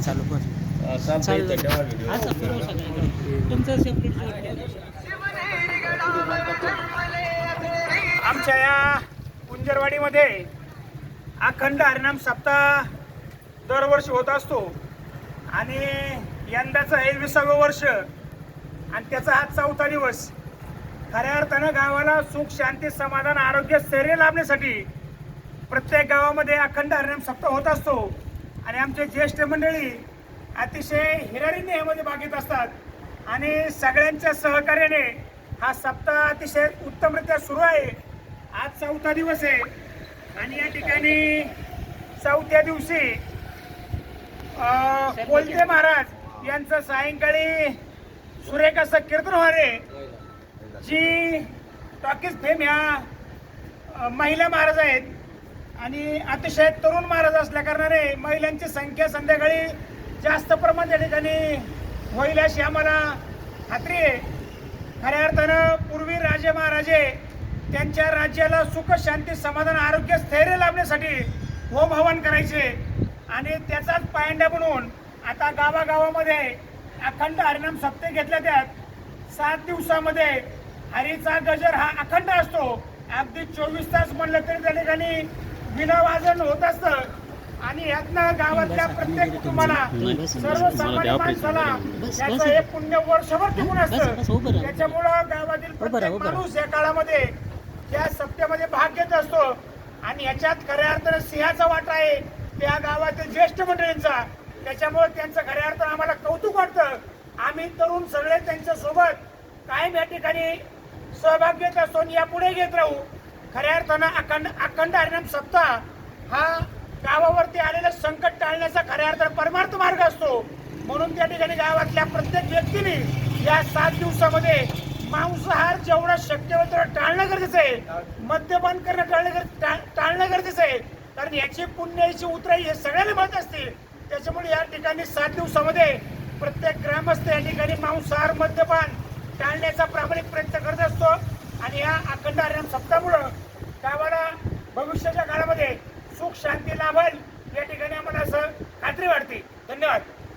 चालू पण आमच्या या कुंजरवाडीमध्ये अखंड हरिनाम सप्ताह दरवर्षी होत असतो. आणि यंदाचं हे विसावं वर्ष आणि त्याचा हा चौथा दिवस. खऱ्या अर्थानं गावाला सुख शांती समाधान आरोग्य स्थैर्य लाभण्यासाठी प्रत्येक गावामध्ये अखंड हरिनाम सप्ताह होत असतो. आणि आमचे ज्येष्ठ मंडळी अतिशय हिरारीने यामध्ये भाग घेत असतात. आणि सगळ्यांच्या सहकार्याने हा सप्ताह अतिशय उत्तमरित्या सुरू आहे. आज चौथा दिवस आहे. आणि या ठिकाणी चौथ्या दिवशी कोलते महाराज यांचं सायंकाळी सुरेख असं कीर्तन होणार आहे. जी टॉकीज फेम ह्या महिला महाराज आहेत आणि अतिशय तरुण महाराज असल्या कारणाने महिलांची संख्या संध्याकाळी जास्त प्रमाणात या ठिकाणी होईल अशी आम्हाला खात्री आहे. खऱ्या अर्थानं पूर्वी राजे महाराजे त्यांच्या राज्याला सुख शांती समाधान आरोग्य स्थैर्य लाभण्यासाठी होम हवन करायचे. आणि त्याचाच पायंडा बनवून आता गावागावामध्ये अखंड हरिनाम सप्ते घेतल्या त्यात. सात दिवसामध्ये हरीचा गजर हा अखंड असतो. अगदी चोवीस तास म्हणलं तरी त्या ठिकाणी विना वाजन होत असतं. आणि यातनं गावातल्या प्रत्येक कुटुंबाला सर्वसामान्य माणसाला याचं हे पुण्य वर्षभर टिकून असतं. त्याच्यामुळं गावातील प्रत्येक. माणूस या काळामध्ये या सप्त्यामध्ये भाग घेत असतो. आणि याच्यात खऱ्या अर्थानं सिंहाचा वाटा आहे. त्या गावातील ज्येष्ठ मंडळींचा. त्याच्यामुळे त्यांचं खऱ्या अर्थानं आम्हाला कौतुक वाटतं. आम्ही तरुण सगळे त्यांच्यासोबत कायम या ठिकाणी सहभाग घेत असतो आणि यापुढे घेत राहू. खऱ्या अर्थानं अखंड अखंड हरिनाम सप्ताह हा गावावरती आलेलं संकट टाळण्याचा खऱ्या अर्थानं परमार्थ मार्ग असतो. म्हणून त्या ठिकाणी गावातल्या प्रत्येक व्यक्तीने या सात दिवसामध्ये मांसाहार जेवढा शक्य होईल तेवढं टाळणं गरजेचं आहे. मद्यपान करणं टाळणं गर- टाळणं गरजेचं आहे. कारण याची पुण्याची उतराई हे सगळ्याला माहीत असते त्याच्यामुळे या ठिकाणी सात दिवसामध्ये प्रत्येक ग्रामस्थ या ठिकाणी मांसाहार मद्यपान टाळण्याचा प्रामाणिक प्रयत्न करत असतो. या अखंड हरिनाम सप्तामुळं गावाला भविष्याच्या काळामध्ये सुख शांती लाभल या ठिकाणी आम्हाला असं खात्री वाटते. धन्यवाद.